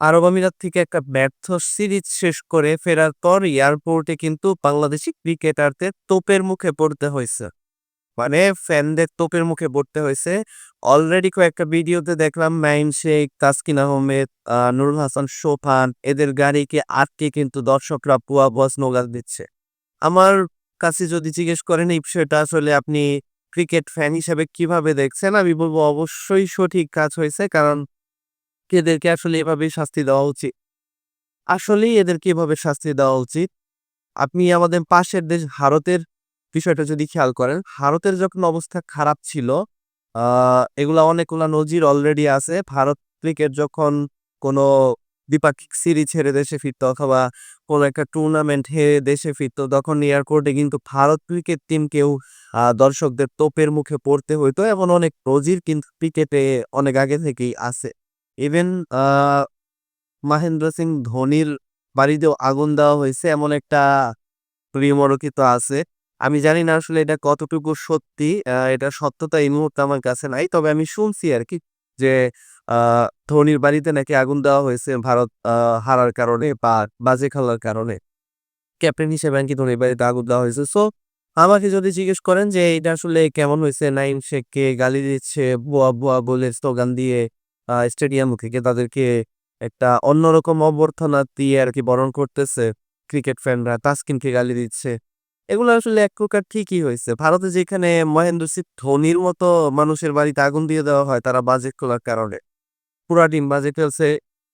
আরব আমিরাত থেকে একটা ব্যর্থ সিরিজ শেষ করে ফেরার পর এয়ারপোর্টে কিন্তু বাংলাদেশি ক্রিকেটারদের তোপের মুখে পড়তে হয়েছে। মানে ফ্যানদের তোপের মুখে পড়তে হয়েছে। অলরেডি কয়েকটা ভিডিওতে দেখলাম মাইন শেখ তাসকিন আহমেদ আহ, নুরুল হাসান সোফান এদের গাড়িকে আটকে কিন্তু দর্শকরা পুয়া বস নোগাল দিচ্ছে। আমার কাছে যদি জিজ্ঞেস করেন এই বিষয়টা আসলে আপনি ক্রিকেট ফ্যান হিসেবে কীভাবে দেখছেন আমি বলব অবশ্যই সঠিক কাজ হয়েছে। কারণ এদেরকে আসলে এভাবেই শাস্তি দেওয়া উচিত। আসলেই এদেরকে এভাবে শাস্তি দেওয়া উচিত। আপনি আমাদের পাশের দেশ ভারতের বিষয়টা যদি খেয়াল করেন, ভারতের যখন অবস্থা খারাপ ছিল এগুলা অনেকগুলা নজির অলরেডি আছে। ভারত ক্রিকেট যখন কোনো দ্বিপাক্ষিক সিরিজ হেরে দেশে ফিরতো অথবা কোনো একটা টুর্নামেন্ট হেরে দেশে ফিরতো, তখন এয়ারপোর্টে কিন্তু ভারত ক্রিকেট টিমকেও দর্শকদের তোপের মুখে পড়তে হইতো। এবং অনেক নজির কিন্তু ক্রিকেটে অনেক আগে থেকেই আছে। ইভেন মহেন্দ্র সিং ধোনির বাড়িতেও আগুন দেওয়া হয়েছে এমন একটা রিমরকিত আছে। আমি জানি না আসলে এটা কতটুকু সত্যি এটা সত্যতা এই মুহূর্তে আমার কাছে নাই। তবে আমি শুনছি আর কি যে ধোনির বাড়িতে নাকি আগুন দেওয়া হয়েছে ভারত হারার কারণে বা বাজে খেলার কারণে। ক্যাপ্টেন হিসেবে নাকি ধোনির বাড়িতে আগুন দেওয়া হয়েছে। সো আমাকে যদি জিজ্ঞেস করেন যে, এটা আসলে কেমন হয়েছে? নাইম শেখকে গালি দিচ্ছে বুয়া বুয়া বলে স্লোগান দিয়ে স্টেডিয়াম থেকে তাদেরকে একটা অন্যরকম অভ্যর্থনা দিয়ে আর কি বরণ করতেছে ক্রিকেট ফ্যানরা। তাসকিনকে গালি দিচ্ছে। এগুলো আসলে এক প্রকার ঠিকই হয়েছে। ভারতে যেখানে মহেন্দ্র সিং ধোনির মতো মানুষের বাড়িতে আগুন দিয়ে দেওয়া হয়, তারা বাজে খোলার কারণে। পুরা টিম বাজে খেলছে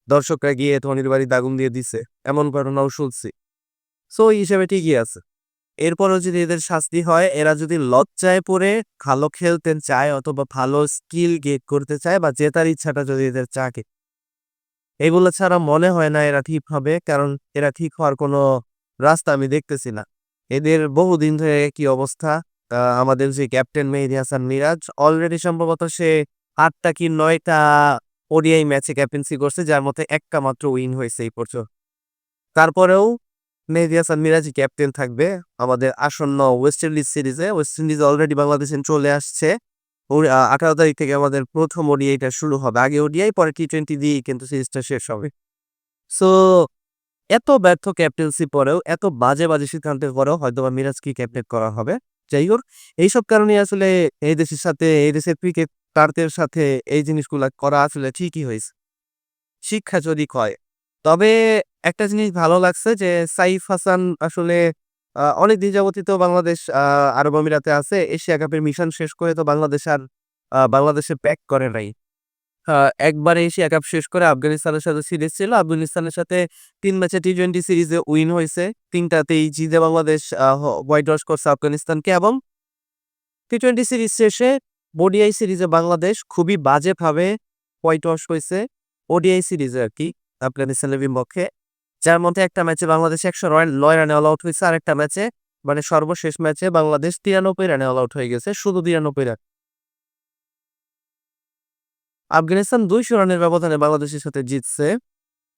দর্শকরা গিয়ে ধোনির বাড়িতে আগুন দিয়ে দিছে। এমন ঘটনাও শুনছি। সো হিসেবে ঠিকই আছে। এরপরও যদি এদের শাস্তি হয়, এরা যদি লজ্জায় পড়ে, ভালো খেলতে চায় অথবা ভালো স্কিল গেট করতে চায় বা জেতার ইচ্ছাটা যদি এদের চাকে এগুলো ছাড়া মনে হয় না এরা ঠিক হবে, কারণ এরা ঠিক হওয়ার কোনো রাস্তা আমি দেখতেছি না। এদের বহুদিন ধরে কি অবস্থা আমাদের যে ক্যাপ্টেন মেহেদী হাসান মিরাজ অলরেডি সম্ভবত সে আটটা কি নয়টা ওডিআই ম্যাচে ক্যাপ্টেন্সি করছে, যার মধ্যে একটা মাত্র উইন হয়েছে এই পর্যন্ত। তারপরেও মেহেদী হাসান মিরাজই ক্যাপ্টেন থাকবে। আমাদের আসন্ন ওয়েস্ট ইন্ডিজ সিরিজে ওয়েস্ট ইন্ডিজ অলরেডি বাংলাদেশে চলে আসছে। আঠারো তারিখ থেকে আমাদের প্রথম ওডিআইটা শুরু হবে। আগে ওডিআই, পরে টি টোয়েন্টি দিয়ে কিন্তু সিরিজটা শেষ হবে। সো এত ব্যর্থ ক্যাপ্টেন্সি পরেও, এত বাজে বাজে সিদ্ধান্তের পরেও হয়তো বা মিরাজকে ক্যাপ্টেন করা হবে। যাই হোক, এইসব কারণে আসলে এই দেশের সাথে, এই দেশের ক্রিকেট তারদের সাথে এই জিনিসগুলা করা আসলে ঠিকই হয়েছে। শিক্ষা যদি হয় তবে একটা জিনিস ভালো লাগছে যে, সাইফ হাসান আসলে অনেক দিন যাবতই তো বাংলাদেশ আরব আমিরাতে আছে, এশিয়া কাপের মিশন শেষ করে তো বাংলাদেশ আর বাংলাদেশে ব্যাক করে নাই। একবার এশিয়া কাপ শেষ করে আফগানিস্তানের সাথে সিরিজ ছিল, আফগানিস্তানের সাথে তিন ম্যাচে টি টোয়েন্টি সিরিজে উইন হয়েছে। তিনটাতেই জিতে বাংলাদেশ হোয়াইট ওয়াশ করছে আফগানিস্তানকে এবং টি টোয়েন্টি সিরিজ শেষে ওডিআই সিরিজে বাংলাদেশ খুবই বাজেভাবে হোয়াইট ওয়াশ হয়েছে ওডিআই সিরিজে আর কি। আফগানিস্তানের বিপক্ষে যার মধ্যে একটা ম্যাচে বাংলাদেশ একশো নয় রানে অল আউট হয়েছে। আর একটা ম্যাচে মানে সর্বশেষ ম্যাচে বাংলাদেশ তিরানব্বই রানে অল আউট হয়ে গেছে, শুধু তিরানব্বই রান। আফগানিস্তান দুইশো রানের ব্যবধানে বাংলাদেশের সাথে জিতছে।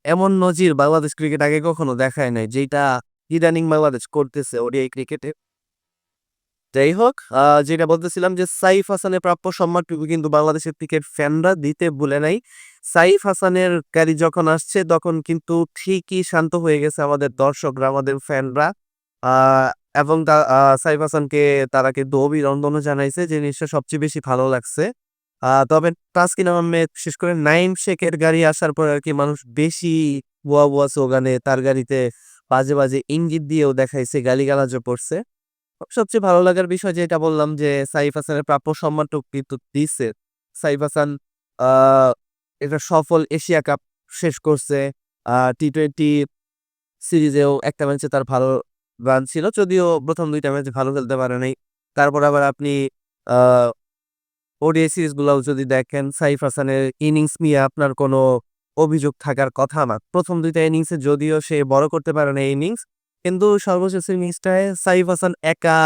এমন নজির বাংলাদেশ ক্রিকেট আগে কখনো দেখায় নাই যেটা ইদানিং বাংলাদেশ করতেছে ওডিআই ক্রিকেটে। যাই হোক যেটা বলতেছিলাম যে, সাইফ হাসানের প্রাপ্য সম্মানটুকু কিন্তু বাংলাদেশের ক্রিকেট ফ্যানরা দিতে ভুলে নাই। সাইফ হাসানের গাড়ি যখন আসছে, তখন কিন্তু ঠিকই শান্ত হয়ে গেছে আমাদের দর্শকরা, আমাদের ফ্যানরা। এবং সাইফ হাসানকে তারা কিন্তু অভিনন্দনও জানাইছে যে জিনিসটা সবচেয়ে বেশি ভালো লাগছে। তবে তাসকিন আহমেদ, বিশেষ করে নাইম শেখের গাড়ি আসার পর আর কি মানুষ বেশি বুয়া বুয়া স্লোগানে তার গাড়িতে বাজে বাজে ইঙ্গিত দিয়েও দেখাইছে, গালিগালাজও করছে। সবচেয়ে ভালো লাগার বিষয় যেটা বললাম যে সাইফ হাসানের প্রাপ্য সম্মানটুকু কিন্তু দিচ্ছে সাইফ হাসান এটা সফল এশিয়া কাপ শেষ করছে। টি টোয়েন্টি সিরিজেও একটা ম্যাচে তার ভালো রান ছিল, যদিও প্রথম দুইটা ম্যাচে ভালো খেলতে পারে নাই। তারপর আবার আপনি ওডিআই সিরিজগুলোও যদি দেখেন, সাইফ হাসানের ইনিংস নিয়ে আপনার কোনো অভিযোগ থাকার কথা না। প্রথম দুইটা ইনিংসে যদিও সে বড় করতে পারে না ইনিংস কিন্তু সর্বশেষ ইনিংসটায় সাইফ হাসান একা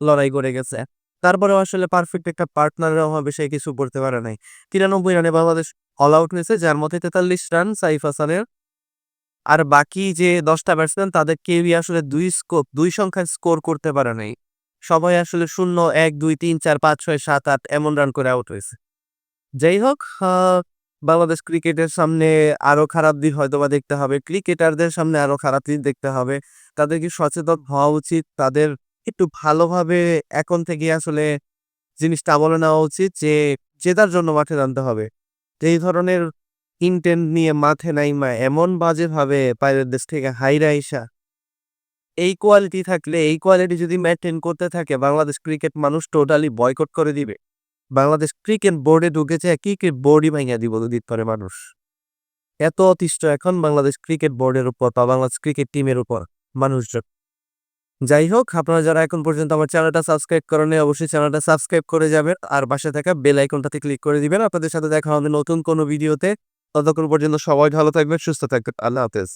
লড়াই করে গেছে। তারপরেও আসলে পারফেক্ট একটা পার্টনারের অভাবে সে কিছু করতে পারে নাই। তিরানব্বই রানে বাংলাদেশ অল আউট হয়েছে যার মধ্যে তেতাল্লিশ রান সাইফ হাসানের। আর বাকি যে দশটা ব্যাটসম্যান তাদের কেউই আসলে দুই স্কোপ দুই সংখ্যায় স্কোর করতে পারে নাই। সবাই আসলে শূন্য, এক, দুই, তিন, চার, পাঁচ, ছয়, সাত, আট, এমন রান করে আউট হয়েছে। যাই হোক বাংলাদেশ ক্রিকেটের সামনে আরও খারাপ দিক হয়তোবা দেখতে হবে, ক্রিকেটারদের সামনে আরও খারাপ দিন দেখতে হবে। তাদেরকে সচেতন হওয়া উচিত, তাদের একটু ভালোভাবে এখন থেকে আসলে জিনিসটা বলে নেওয়া উচিত যে, জেতার জন্য মাঠে নামতে হবে। এই ধরনের ইন্টেন্ট নিয়ে মাঠে নাইমা এমন বাজেভাবে বাইরের দেশ থেকে হাইরা আইসা এই কোয়ালিটি থাকলে, এই কোয়ালিটি যদি মেনটেন করতে থাকে, বাংলাদেশ ক্রিকেট মানুষ টোটালি বয়কট করে দিবে। বাংলাদেশ ক্রিকেট বোর্ডে ঢুকেছে ক্রিকেট বোর্ডই ভাঙিয়া দিব দিত পারে মানুষ। এত অতিষ্ঠ এখন বাংলাদেশ ক্রিকেট বোর্ডের উপর বা বাংলাদেশ ক্রিকেট টিমের উপর মানুষজন। যাই হোক, আপনারা যারা এখন পর্যন্ত আমার চ্যানেলটা সাবস্ক্রাইব করেন অবশ্যই চ্যানেলটা সাবস্ক্রাইব করে যাবেন আর পাশে থাকা বেল আইকনটাতে ক্লিক করে দিবেন। আপনাদের সাথে দেখা হবে নতুন কোনো ভিডিওতে। ততক্ষণ পর্যন্ত সবাই ভালো থাকবেন, সুস্থ থাকবেন। আল্লাহ হাফেজ।